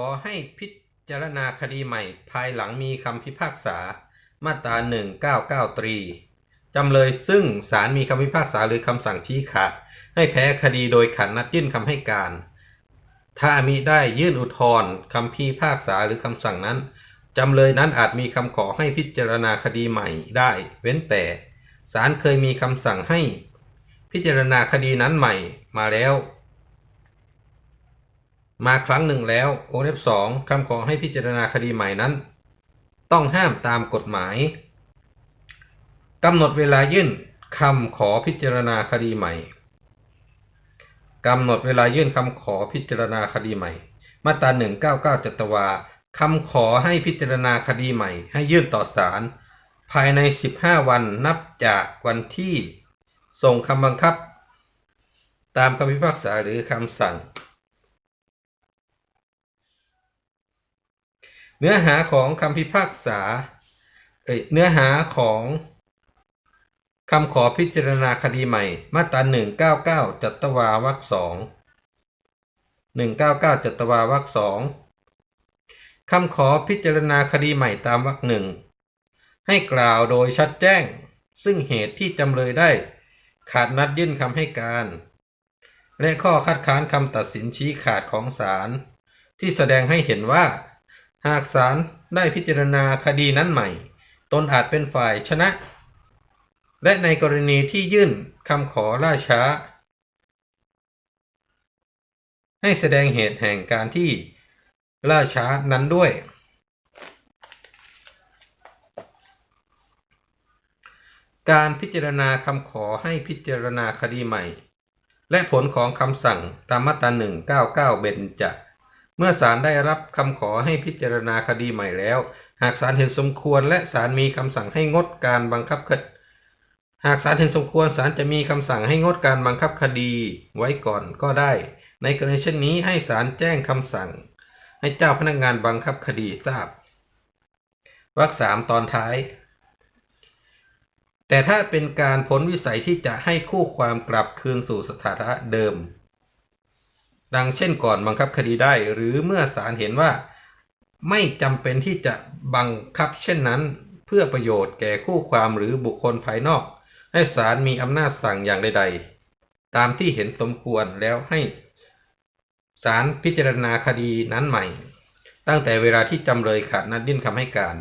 ขอให้พิจารณาคดีใหม่ ภายหลังมีคำพิพากษา มาตรา199ตรีจำเลยซึ่งศาลมีคำพิพากษาหรือคำสั่งชี้ขาด ให้แพ้คดีโดยขันนัดยื่นคำให้การ ถ้ามิได้ยื่นอุทธรณ์คำพิพากษาหรือคำสั่งนั้นจำเลยนั้นอาจมีคำขอให้พิจารณาคดีใหม่ได้ เว้นแต่ศาลเคยมีคำสั่งให้ พิจารณาคดีนั้นใหม่มาแล้ว มาครั้งหนึ่งแล้ววงเล็บสองคำขอให้พิจารณาคดีใหม่นั้น ต้องห้ามตามกฎหมายกำหนดเวลายื่นคำขอพิจารณาคดีใหม่กำหนดเวลายื่นคำขอพิจารณาคดีใหม่ มาตรา199จัตวาคำขอให้พิจารณาคดีใหม่ ให้ยื่นต่อศาลภายใน 15 วันนับจากวันที่ส่งคำบังคับ ตามคำพิพากษาหรือคำสั่ง เนื้อหาของคำพิพากษาเอ้ยเนื้อหาของคำขอพิจารณาคดีใหม่ มาตรา199 จัตวาวักสอง199 จัตวาวักสองคำขอพิจารณาคดีใหม่ตามวรรคหนึ่งให้กล่าวโดยชัดแจ้ง ซึ่งเหตุที่จำเลยได้ ขาดนัดยื่นคำให้การ และข้อคัดค้านคำตัดสินชี้ขาดของศาลที่แสดงให้เห็นว่า หากศาลได้พิจารณาคดีนั้นใหม่ ตนอาจเป็นฝ่ายชนะ และในกรณีที่ยื่นคำขอล่าช้า ให้แสดงเหตุแห่งการที่ล่าช้านั้นด้วย การพิจารณาคำขอให้พิจารณาคดีใหม่ และผลของคำสั่งตามมาตรา199 เบนจะ เมื่อศาลได้รับคำขอให้พิจารณาคดีใหม่แล้ว หากศาลเห็นสมควรและศาลมีคำสั่งให้งดการบังคับคดีหากศาลเห็นสมควรศาลจะมีคำสั่งให้งดการบังคับคดีไว้ก่อนก็ได้ ในกรณีเช่นนี้ให้ศาลแจ้งคำสั่ง ให้เจ้าพนักงานบังคับคดีทราบวรรคสามตอนท้าย แต่ถ้าเป็นการพ้นวิสัยที่จะให้คู่ความกลับคืนสู่สถานะเดิม ดังเช่นก่อนบังคับคดีได้ หรือเมื่อศาลเห็นว่า ไม่จำเป็นที่จะบังคับเช่นนั้น เพื่อประโยชน์แก่คู่ความหรือบุคคลภายนอก ให้ศาลมีอำนาจสั่งอย่างใด ๆ ตามที่เห็นสมควรแล้วให้ศาลพิจารณาคดีนั้นใหม่ ตั้งแต่เวลาที่จำเลยขาดนัดยื่นคำให้การ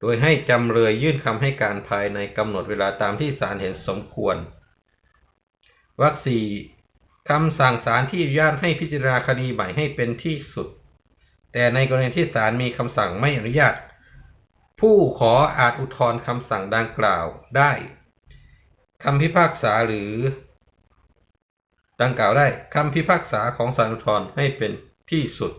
โดยให้จำเลยยื่นคำให้การภายในกำหนดเวลาตามที่ศาลเห็นสมควรวรรคสี่ คำสั่งศาลที่อนุญาตให้พิจารณาคดีใหม่ให้เป็นที่สุด แต่ในกรณีที่ศาลมีคำสั่งไม่อนุญาต ผู้ขออาจอุทธรณ์คำสั่งดังกล่าวได้คำพิพากษาหรือ ดังกล่าวได้คำพิพากษาของศาลอุทธรณ์ให้เป็นที่สุด